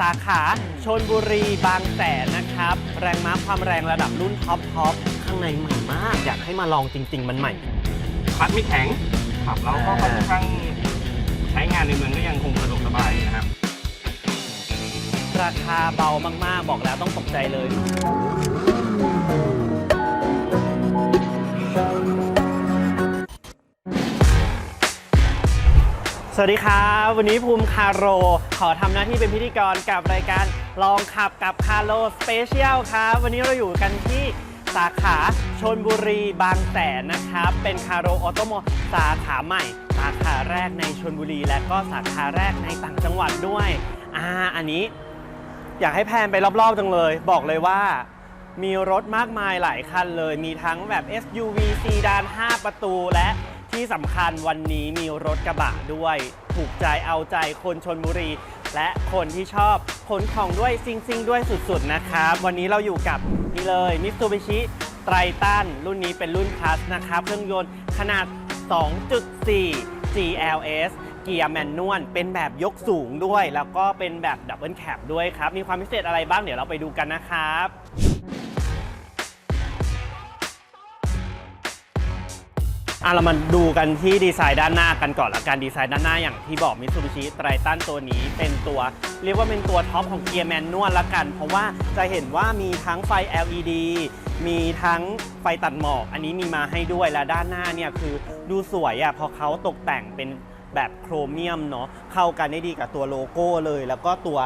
สาขาชนบุรีบางแสนนะครับ แรงม้าความแรงระดับรุ่นท็อปท็อปข้างในใหม่มาก อยากให้มาลองจริง ๆ มันใหม่คัดไม่แข็งขับแล้วก็ค่อนข้างใช้งานในเมืองก็ยังคงสะดวกสบายนะครับ ราคาเบามากๆ บอกแล้วต้องตกใจเลย สวัสดีครับ วันนี้ภูมิคาโร ขอทำหน้าที่เป็นพิธีกรกับรายการลองขับกับคาโรสเปเชียลครับ วันนี้เราอยู่กันที่สาขาชนบุรีบางแสนนะครับ เป็นคาโรออโตโมสาขาใหม่ สาขาแรกในชนบุรี และก็สาขาแรกในต่างจังหวัดด้วยอ่าอันนี้อยากให้แพนไปรอบๆจังเลย บอกเลยว่ามีรถมากมายหลายคันเลย มีทั้งแบบ SUV ซีดาน 5 ประตูและ ที่สำคัญวันนี้มีรถกระบะด้วย ถูกใจเอาใจคนชนบุรี และคนที่ชอบขนของด้วยซิงซิงด้วยสุดๆนะครับ วันนี้เราอยู่กับนี่เลย Mitsubishi t r i t o n รุ่นนี้เป็นรุ่น Plus นะครับ เครื่องยนต์ขนาด 2.4 GLS เกียร์แมนนวลเป็นแบบยกสูงด้วย แล้วก็เป็นแบบดับเบิลแคปด้วยครับ มีความพิเศษอะไรบ้างเดี๋ยวเราไปดูกันนะครับ อะเรามาดูกันที่ดีไซน์ด้านหน้ากันก่อนละกันดีไซน์ด้านหน้าอย่างที่บอก Mitsubishi t r i t o n ตัวนี้เป็นตัว เรียกว่าเป็นตัวท็อปของเกียร์แมนนวลละกัน เพราะว่าจะเห็นว่ามีทั้งไฟ LED มีทั้งไฟตัดหมอก อันนี้มีมาให้ด้วยและด้านหน้าเนี่ยคือดูสวยอะ่ะพอเขาตกแต่งเป็นแบบโครเมียมเนาะเข้ากันได้ดีกับตัวโลโก้เลย แล้วก็ตัว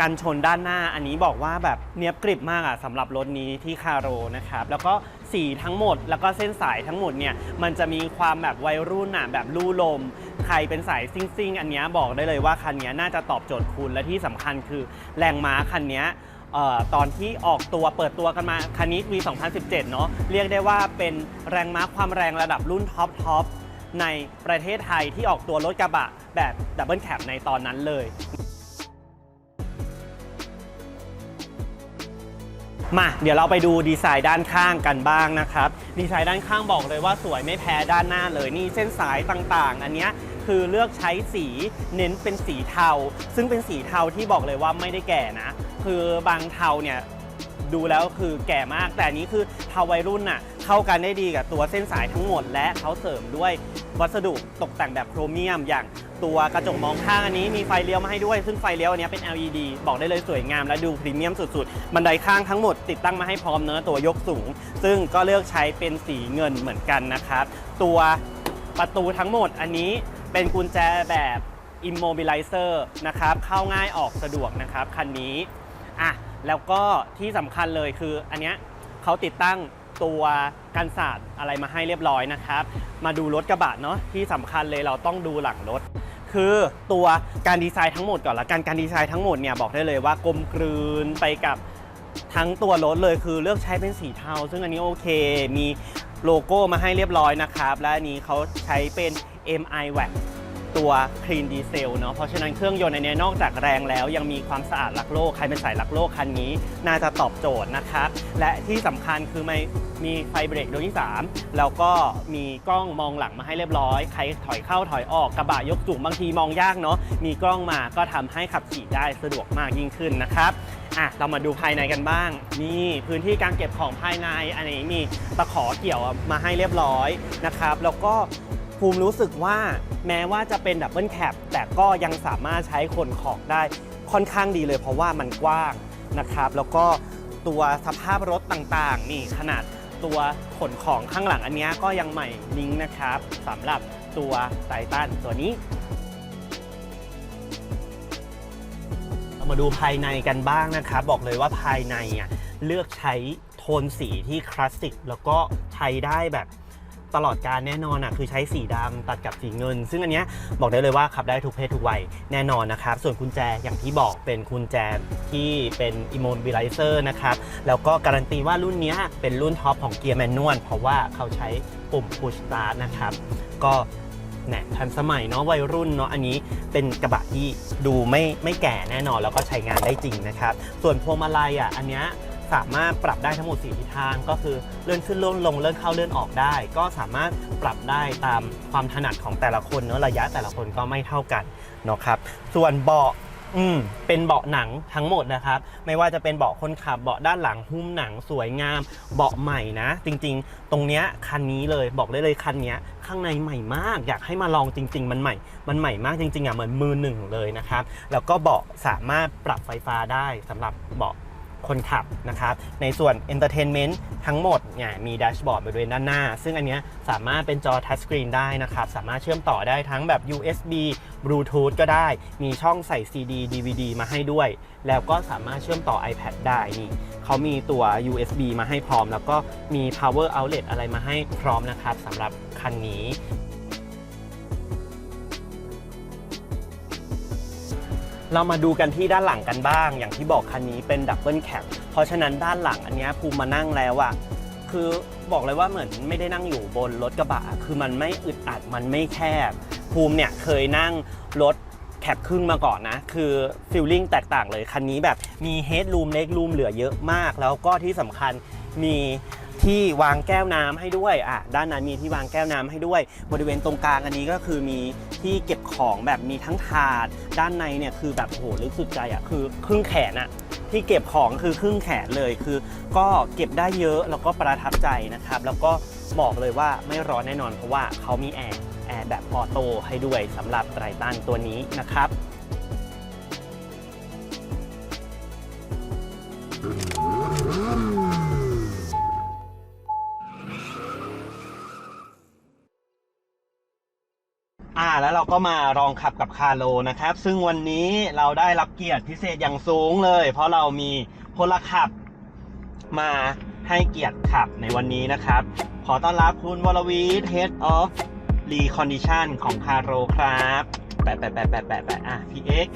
กันชนด้านหน้าอันนี้บอกว่าแบบเนียบกริบมากอะสำหรับรถนี้ที่คาโรนะครับแล้วก็ สีทั้งหมด แล้วก็เส้นสายทั้งหมดเนี่ยมันจะมีความแบบวัยรุ่นอะแบบลู่ลม ใครเป็นสายซิ่งซิ่งอันนี้บอกได้เลยว่าคันนี้น่าจะตอบโจทย์คุณและที่สำคัญคือแรงม้าคันนี้ตอนที่ออกตัวเปิดตัวกันมาคันนี้ปี2017 เนาะเรียกได้ว่าเป็นแรงม้าความแรงระดับรุ่นท็อปท็อปในประเทศไทยที่ออกตัวรถกระบะแบบดับเบิลแคปในตอนนั้นเลย มาเดี๋ยวเราไปดูดีไซน์ด้านข้างกันบ้างนะครับ ดีไซน์ด้านข้างบอกเลยว่าสวยไม่แพ้ด้านหน้าเลยนี่เส้นสายต่างๆ อันเนี้ยคือเลือกใช้สีเน้นเป็นสีเทา ซึ่งเป็นสีเทาที่บอกเลยว่าไม่ได้แก่นะ คือบางเทาเนี่ย ดูแล้วคือแก่มาก แต่อันนี้คือเทาวัยรุ่นน่ะเข้ากันได้ดีกับตัวเส้นสายทั้งหมด และเขาเสริมด้วยวัสดุตกแต่งแบบโครเมียม อย่างตัวกระจกมองข้างอันนี้มีไฟเลี้ยวมาให้ด้วย ซึ่งไฟเลี้ยวอันนี้เป็น LED บอกได้เลยสวยงามและดูพรีเมียมสุดๆ บันไดข้างทั้งหมดติดตั้งมาให้พร้อมเนื้อตัวยกสูง ซึ่งก็เลือกใช้เป็นสีเงินเหมือนกันนะครับ ตัวประตูทั้งหมดอันนี้เป็นกุญแจแบบ immobilizer นะครับ เข้าง่ายออกสะดวกนะครับ คันนี้ อะ แล้วก็ที่สำคัญเลยคืออันเนี้ยเขาติดตั้งตัวกันศาสตร์อะไรมาให้เรียบร้อยนะครับ มาดูรถกระบะเนาะที่สำคัญเลยเราต้องดูหลังรถ คือตัวการดีไซน์ทั้งหมดก่อนละกันการดีไซน์ทั้งหมดเนี่ยบอกได้เลยว่ากลมกลืนไปกับทั้งตัวรถเลยคือเลือกใช้เป็นสีเทา ซึ่งอันนี้โอเค มีโลโก้มาให้เรียบร้อยนะครับ และอันนี้เขาใช้เป็น MI w a c ตัว Clean Diesel เนาะเพราะฉะนั้นเครื่องยนต์อันนี้นอกจากแรงแล้ว ยังมีความสะอาดรักโลก ใครเป็นสายรักโลกคันนี้ น่าจะตอบโจทย์นะครับ และที่สำคัญคือไม่มีไฟเบรกดวงที่ 3 แล้วก็มีกล้องมองหลังมาให้เรียบร้อย ใครถอยเข้าถอยออกกระบะยกสูงบางทีมองยากเนาะมีกล้องมาก็ทำให้ขับขี่ได้สะดวกมากยิ่งขึ้นนะครับอะเรามาดูภายในกันบ้าง นี่พื้นที่การเก็บของภายใน อันนี้มีตะขอเกี่ยวมาให้เรียบร้อยนะครับ แล้วก็ ภูมิรู้สึกว่าแม้ว่าจะเป็นดับเบิลแคปแต่ก็ยังสามารถใช้ขนของได้ค่อนข้างดีเลย เพราะว่ามันกว้างนะครับ แล้วก็ตัวสภาพรถต่างๆ นี่ขนาดตัวขนของข้างหลังอันนี้ก็ยังใหม่นิ้งนะครับสำหรับตัวไททันตัวนี้เรามาดูภายในกันบ้างนะครับ บอกเลยว่าภายในอะเลือกใช้โทนสีที่คลาสสิกแล้วก็ใช้ได้แบบ ตลอดการแน่นอนอะคือใช้สีดำตัดกับสีเงิน ซึ่งอันเนี้ยบอกได้เลยว่าขับได้ทุกเพศทุกวัยแน่นอนนะครับ ส่วนกุญแจอย่างที่บอกเป็นกุญแจที่เป็น immobilizer นะครับแล้วก็การันตีว่ารุ่นเนี้ยเป็นรุ่นท็อปของเกียร์แมนนวลเพราะว่าเขาใช้ปุ่ม push start นะครับก็แหนทันสมัยเนาะวัยรุ่นเนาะอันนี้เป็นกระบะที่ดูไม่ไม่แก่แน่นอน แล้วก็ใช้งานได้จริงนะครับ ส่วนพวงมาลัยอะอันเนี้ย สามารถปรับได้ทั้งหมด4ทิศทาง ก็คือเลื่อนขึ้นเลื่อนลงเลื่อนเข้าเลื่อนออกได้ ก็สามารถปรับได้ตามความถนัดของแต่ละคนเนาะระยะแต่ละคนก็ไม่เท่ากันเนาะครับส่วนเบาะอืมเป็นเบาะหนังทั้งหมดนะครับ ไม่ว่าจะเป็นเบาะคนขับเบาะด้านหลังหุ้มหนังสวยงาม เบาะใหม่นะ จริงๆ ตรงเนี้ยคันนี้เลยบอกได้เลยคันเนี้ยข้างในใหม่มาก อยากให้มาลองจริง ๆ มันใหม่ มันใหม่มากจริงๆอะเหมือนมือหนึ่งเลยนะครับ แล้วก็เบาะสามารถปรับไฟฟ้าได้สำหรับเบาะ คนขับนะครับ ในส่วน Entertainment ทั้งหมดเนี่ยมีแดชบอร์ดบริเวณด้านหน้า ซึ่งอันเนี้ยสามารถเป็นจอทัชสกรีนได้นะครับ สามารถเชื่อมต่อได้ทั้งแบบ USB Bluetooth ก็ได้ มีช่องใส่ CD DVD มาให้ด้วย แล้วก็สามารถเชื่อมต่อ iPad ได้นี่เขามีตัว USB มาให้พร้อม แล้วก็มี power outlet อะไรมาให้พร้อมนะครับสำหรับคันนี้ เรามาดูกันที่ด้านหลังกันบ้าง อย่างที่บอกคันนี้เป็นดับเบิลแคปเพราะฉะนั้นด้านหลังอันนี้ภูมิมานั่งแล้วอะคือบอกเลยว่าเหมือนไม่ได้นั่งอยู่บนรถกระบะ คือมันไม่อึดอัดมันไม่แคบ ภูมิเนี่ยเคยนั่งรถแคปครึ่งมาก่อนนะ คือฟิลลิ่งแตกต่างเลย คันนี้แบบมีเฮดรูมเล็กรูมเหลือเยอะมาก แล้วก็ที่สำคัญมี ที่วางแก้วน้ำให้ด้วยอะด้านนั้นมีที่วางแก้วน้ำให้ด้วย บริเวณตรงกลางอันนี้ก็คือมีที่เก็บของแบบมีทั้งถาด ด้านในเนี่ยคือแบบโหลึกสุดใจอะคือครึ่งแขนอะที่เก็บของคือครึ่งแขนเลยคือ ก็เก็บได้เยอะแล้วก็ประทับใจนะครับ แล้วก็บอกเลยว่าไม่ร้อนแน่นอนเพราะว่าเขามีแอร์แอร์แบบออโต้ให้ด้วยสำหรับไตรตันตัวนี้นะครับ อ่าแล้วเราก็มาลองขับกับคาร์โลนะครับ ซึ่งวันนี้เราได้รับเกียรติพิเศษอย่างสูงเลย เพราะเรามีพลขับมาให้เกียรติขับในวันนี้นะครับ ขอต้อนรับคุณวรวีท Head of Recondition ของคาร์โรครับแปะแปะแปะแปะแปะแปะอะพี่เอ็ก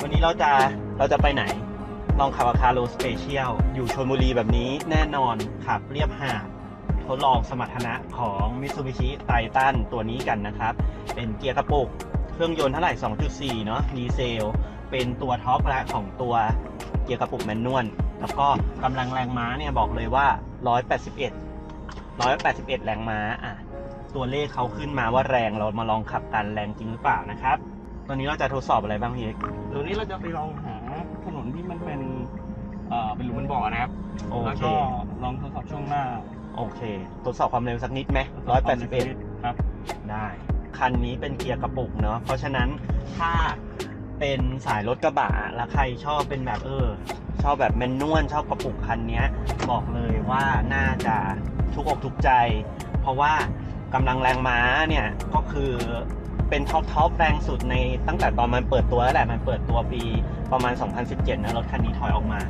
วันนี้เราจะเราจะไปไหน ลองขับกับคาร์โรสเปเชียลอยู่ชลบุรีแบบนี้แน่นอนขับเรียบหาด ทดลองสมรรถนะของ Mitsubishi Titan ตัวนี้กันนะครับ เป็นเกียร์กระปุก เครื่องยนต์เท่าไหร่ 2.4 เนาะดีเซล เป็นตัวท็อปและของตัวเกียร์กระปุกแมนนวล แล้วก็กำลังแรงม้าเนี่ยบอกเลยว่า 181 181 แรงม้าอะตัวเลขเขาขึ้นมาว่าแรงเรามาลองขับกันแรงจริงหรือเปล่านะครับ ตอนนี้เราจะทดสอบอะไรบ้างพี่เอกตัวนี้เราจะไปลองหาถนนที่มันเป็น เอ่อ เป็นหลุมเป็นบ่อนะครับ โอแล้วเค ก็ลองทดสอบช่วงหน้า โอเค ทดสอบความเร็วสักนิดไหม181ครับ ได้ คันนี้เป็นเกียร์กระปุกเนาะ เพราะฉะนั้นถ้าเป็นสายรถกระบะ แล้วใครชอบเป็นแบบเออ ชอบแบบแมนนวลชอบกระปุกคันเนี้ยบอกเลยว่าน่าจะทุกอกทุกใจ เพราะว่ากำลังแรงม้าเนี่ยก็คือเป็นท็อปท็อปแรงสุดในตั้งแต่ตอนมันเปิดตัวแล้วแหละมันเปิดตัวปีประมาณ 2017นะรถคันนี้ถอยออกมา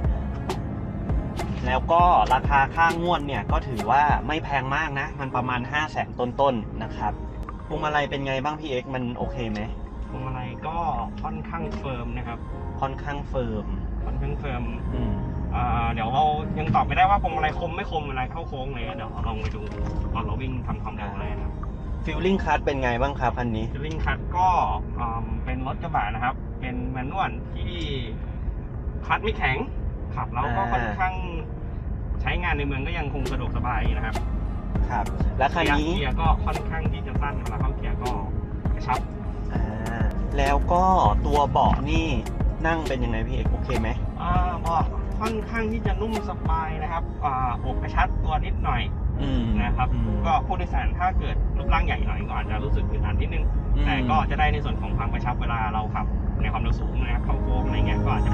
แล้วก็ราคาค่างวดเนี่ยก็ถือว่าไม่แพงมากนะ มันประมาณ 5 0 0แสนต้นๆนะครับพวงมาลัยเป็นไงบ้างพี่เอ็กซ์มันโอเคไหมพวงมาลัยก็ค่อนข้างเฟิร์มนะครับ ค่อนข้างเฟิร์มค่อนข้างเฟิร์มอืมอ่าเดี๋ยวเรายังตอบไม่ได้ว่าพวงมาลัยคมไม่คมอะไรเข้าโค้งเลยเดี๋ยวลองไปดูตอนเราวิ่งทำความเร็วอะไรนะครับฟิลลิ่งคัสเป็นไงบ้างครับคันนี้ฟิลลิ่งคัทก็อ่าเป็นรถกระบะนะครับ เป็นแมนนวลที่คัดไม่แข็งขับแล้วก็อ่าค่อนข้าง ใช้งานในเมืองก็ยังคงสะดวกสบายนะครับครับ และคันนี้เกียร์ก็ค่อนข้างที่จะสั้นเวลาเข้าเกียร์ก็กระชับอ่าแล้วก็ตัวเบาะนี่นั่งเป็นยังไงพี่เอกซ์โอเคไหมอ่าเบาะค่อนข้างที่จะนุ่มสบายนะครับอ่าอกกระชับตัวนิดหน่อยอืมนะครับอืมก็ผู้โดยสารถ้าเกิดรูปร่างใหญ่หน่อยก็อาจจะรู้สึกอึดอัดนิดนึงอืมแต่ก็จะได้ในส่วนของความกระชับเวลาเราขับในความเร็วสูงนะครับเข้าโค้งอะไรเงี้ยก็อาจจะไม่ได้โยนก็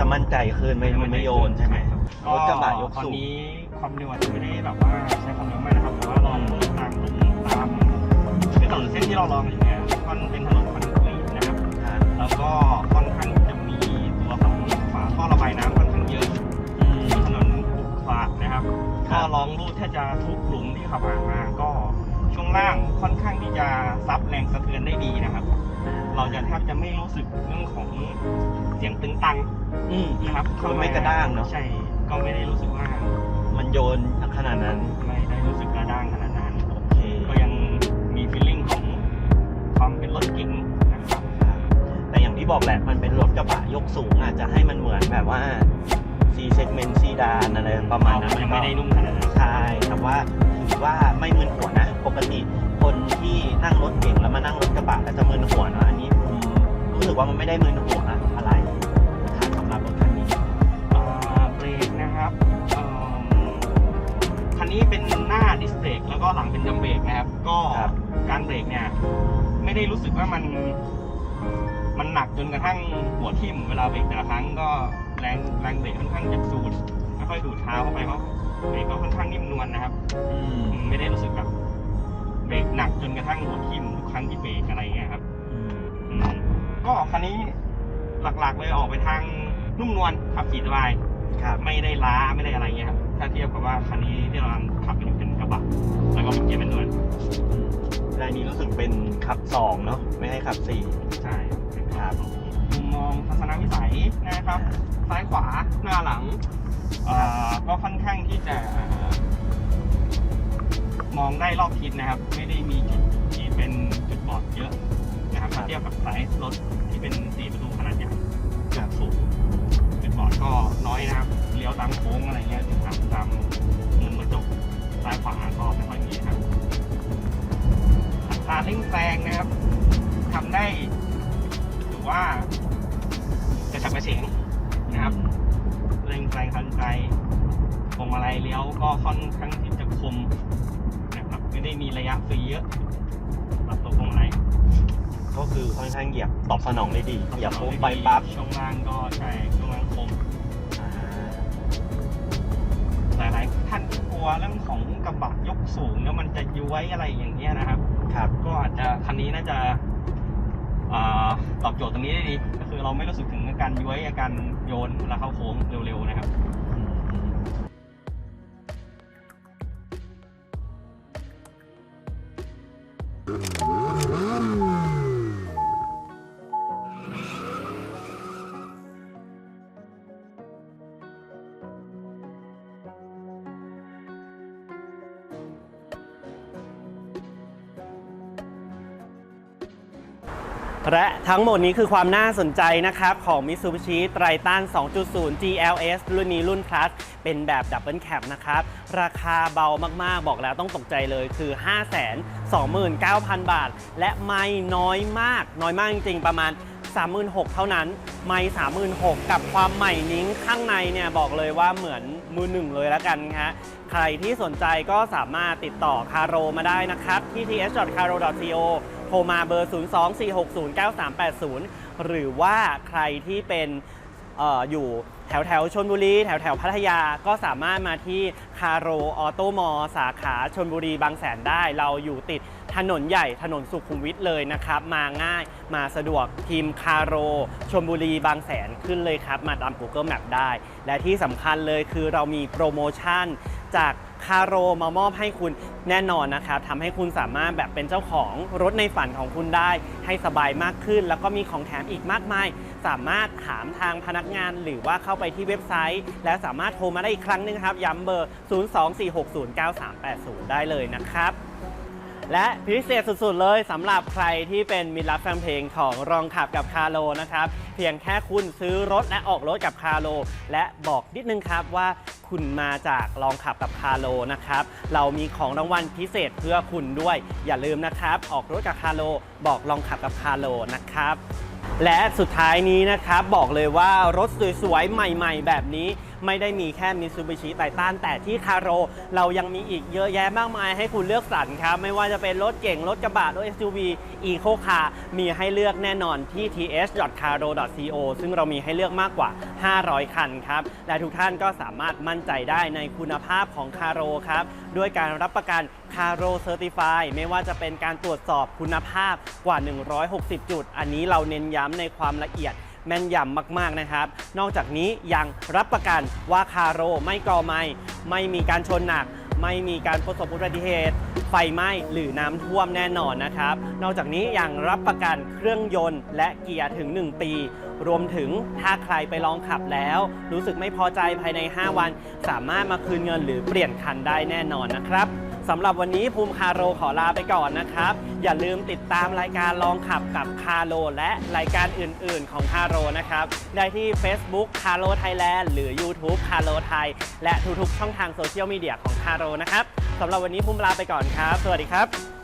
จะมั่นใจขึ้นไม่ไม่ไม่โยนใช่ไหมครับรถกระบะยกตอนสูงนี้ความเร็วอาจจะไม่ได้แบบว่าใช้ความเร็วมากนะครับแต่ว่าลองตามตรงตามเป็นถนนเส้นที่เราลองอยู่เนี่ยมันเป็นถนนคอนกรีตนะครับครับแล้วก็ค่อนข้างจะมีตัวของฝาท่อระบายน้ำค่อนข้างเยอะอืมถนนขรุขระนะครับครัก็บลองรูดแทบจะทุกหลุมที่ขับผ่านมาก็ช่วงล่างค่อนข้างที่จะซับแรงสะเทือนได้ดีนะครับ เราจะแทบจะไม่รู้สึกเรื่องของเสียงตึงตังอืมนะครับมันไม่กระด้างเนาะใช่ก็ไม่ได้รู้สึกว่า มันโยนขนาดนั้นไม่ได้รู้สึกกระด้างขนาดนั้นโอเคก็ยังมีฟีลลิ่งของความเป็นรถเก๋งนะครับแต่อย่างที่บอกแหละมันเป็นรถกระบะยกสูงอาจจะให้มันเหมือนแบบว่า C segment ซีดานอะไรประมาณนั้นยังไม่ได้นุ่มขนาดนั้นใช่แต่ว่าถือว่าไม่มึนหัวนะ ปกติคนที่นั่งรถเก่งแล้วมานั่งรถกระบะก็จะมึนหัว ว่ามันไม่ได้มือหน่วงอะอะไรนะครับสำหรับรถคันนี้เอ่อเบรกนะครับเอิ่มคันนี้เป็นหน้าดิสเบรกแล้วก็หลังเป็นจัมเบรกนะครับ ก็ครับการเบรกเนี่ย ไม่ได้รู้สึกว่ามันมันหนักจนกระทั่งหัวทิ่มเวลาเบรกแต่ละครั้งก็แรงแรงเบรกค่อนข้างจะสูดไม่ค่อยดูดเท้าเข้าไปเพราะเบรกก็ค่อนข้างนิ่มนวลนะครับอืมอืมไม่ได้รู้สึกแบบเบรกหนักจนกระทั่งหัวทิ่ม คันนี้หลักๆเลยออกไปทางนุ่มนวลขับขี่สบายครับไม่ได้ล้าไม่ได้อะไรเงี้ยครับถ้าเทียบกับว่าคันนี้ที่เรากำลังขับอยู่เป็นกระบะแล้วก็เป็นเกียร์เป็นนวลอืมรายนี้รู้สึกเป็นขับสองเนาะไม่ให้ขับสี่ใช่เป็นครับมุมมองทัศนวิสัยนะครับ ซ้ายขวาหน้าหลังเอ่อก็ค่อนข้างที่จะเอ่อมองได้รอบทิศนะครับ ไม่ได้มีจุดที่เป็นจุดบอดเยอะ นะครับถ้าเทียบกับสายรถที่เป็นสี่ประตูขนาดใหญ่ครับสูงจุดบอดก็น้อยนะครับเลี้ยวตามโค้งอะไรเงี้ยตามตามมุมกระจกซ้ายขวาก็ไม่ค่อยมีนะครับอัตราเร่งแซงนะครับทำได้ถือว่ากระฉับกระเฉงนะครับเร่งแรงทันใจพวงมาลัยเลี้ยวก็ค่อนข้างที่จะคมนะครับไม่ได้มีระยะฟรีเยอะสำหรับตัวพวงมาลัย ก็คือค่อนข้างเหยียบตอบสนองได้ดีเหยียบปุ๊บไปปั๊บช่วงล่างก็ใช่ช่วงล่างคมอ่าหลายๆท่านที่กลัวเรื่องของกระบะยกสูงแล้วมันจะย้วยอะไรอย่างเงี้ยนะครับ ครับ ก็อาจจะคันนี้น่าจะอ่าตอบโจทย์ตรงนี้ได้ดีก็คือเราไม่รู้สึกถึงอาการย้วยอาการโยนเวลาเข้าโค้งเร็วๆนะครับอืม และทั้งหมดนี้คือความน่าสนใจนะครับ ของ Mitsubishi Triton 2.0 GLS รุ่นนี้รุ่น Plus เป็นแบบ Double Cab นะครับ ราคาเบามากๆ บอกแล้วต้องตกใจเลยคือ 529,000 บาท และไม่น้อยมาก น้อยมากจริงๆ ประมาณ 36,000 เท่านั้น ไม่36,000 กับความใหม่นิ้งข้างในเนี่ยบอกเลยว่าเหมือนมือหนึ่งเลยแล้วกันฮะใครที่สนใจก็สามารถติดต่อคาโรมาได้นะครับที่ ts.caro.co โทรมาเบอร์ 024609380 หรือว่าใครที่เป็นอออยู่แถวแถวชนบุรี แถวแถวพัทยาก็สามารถมาที่คาโรออโตมอสาขาชนบุรีบางแสนได้ เราอยู่ติดถนนใหญ่ถนนสุขุมวิทเลยนะครับ มาง่ายมาสะดวกทีมคาโรชนบุรีบางแสนขึ้นเลยครับ มาตาม Google Map ได้ และที่สำคัญเลยคือเรามีโปรโมชั่นจาก คาโรมามอบให้คุณแน่นอนนะครับทำให้คุณสามารถแบบเป็นเจ้าของรถในฝันของคุณได้ ให้สบายมากขึ้น แล้วก็มีของแถมอีกมากมาย สามารถถามทางพนักงาน หรือว่าเข้าไปที่เว็บไซต์ และสามารถโทรมาได้อีกครั้งหนึงครับ ย้ำเบอร์ 024609380 ได้เลยนะครับ และพิเศษสุดๆเลยสำหรับใครที่เป็นมิตรรักแฟนเพลงของรองขับกับคาโลนะครับ เพียงแค่คุณซื้อรถและออกรถกับคาโล และบอกนิดนึงครับว่าคุณมาจากลองขับกับคาโลนะครับ เรามีของรางวัลพิเศษเพื่อคุณด้วย อย่าลืมนะครับ ออกรถกับคาโล บอกลองขับกับคาโลนะครับ และสุดท้ายนี้นะครับบอกเลยว่ารถสวยๆ ใหม่ ๆ แบบนี้ ไม่ได้มีแค่ Mitsubishi Titan แต่ที่คาโรเรายังมีอีกเยอะแยะมากมายให้คุณเลือกสรรครับ ไม่ว่าจะเป็นรถเก่ง รถกระบะรถ SUV Eco Car มีให้เลือกแน่นอนที่ ts.caro.co ซึ่งเรามีให้เลือกมากกว่า 500 คันครับ และทุกท่านก็สามารถมั่นใจได้ในคุณภาพของคาโรครับ ด้วยการรับประกันคาโรเซอร์ติฟายไม่ว่าจะเป็นการตรวจสอบคุณภาพกว่า 160 จุด อันนี้เราเน้นย้ำในความละเอียด แม่นยำมากๆนะครับ นอกจากนี้ยังรับประกันว่าคาโรไม่ก่อไม้ไม่มีการชนหนัก ไม่มีการประสบอุบัติเหตุ ไฟไหม้หรือน้ำท่วมแน่นอนนะครับ นอกจากนี้ยังรับประกันเครื่องยนต์และเกียร์ถึง 1 ปี รวมถึงถ้าใครไปลองขับแล้ว รู้สึกไม่พอใจภายใน 5 วัน สามารถมาคืนเงินหรือเปลี่ยนคันได้แน่นอนนะครับ สำหรับวันนี้ภูมิคาโรขอลาไปก่อนนะครับ อย่าลืมติดตามรายการลองขับกับคาโรและรายการอื่น ๆ ของคาโรนะครับ ได้ที่ Facebook คาโรไทยแลนด์หรือ YouTube คาโรไทยและทุกๆช่องทางโซเชียลมีเดียของคาโรนะครับสำหรับวันนี้ภูมิลาไปก่อนครับ สวัสดีครับ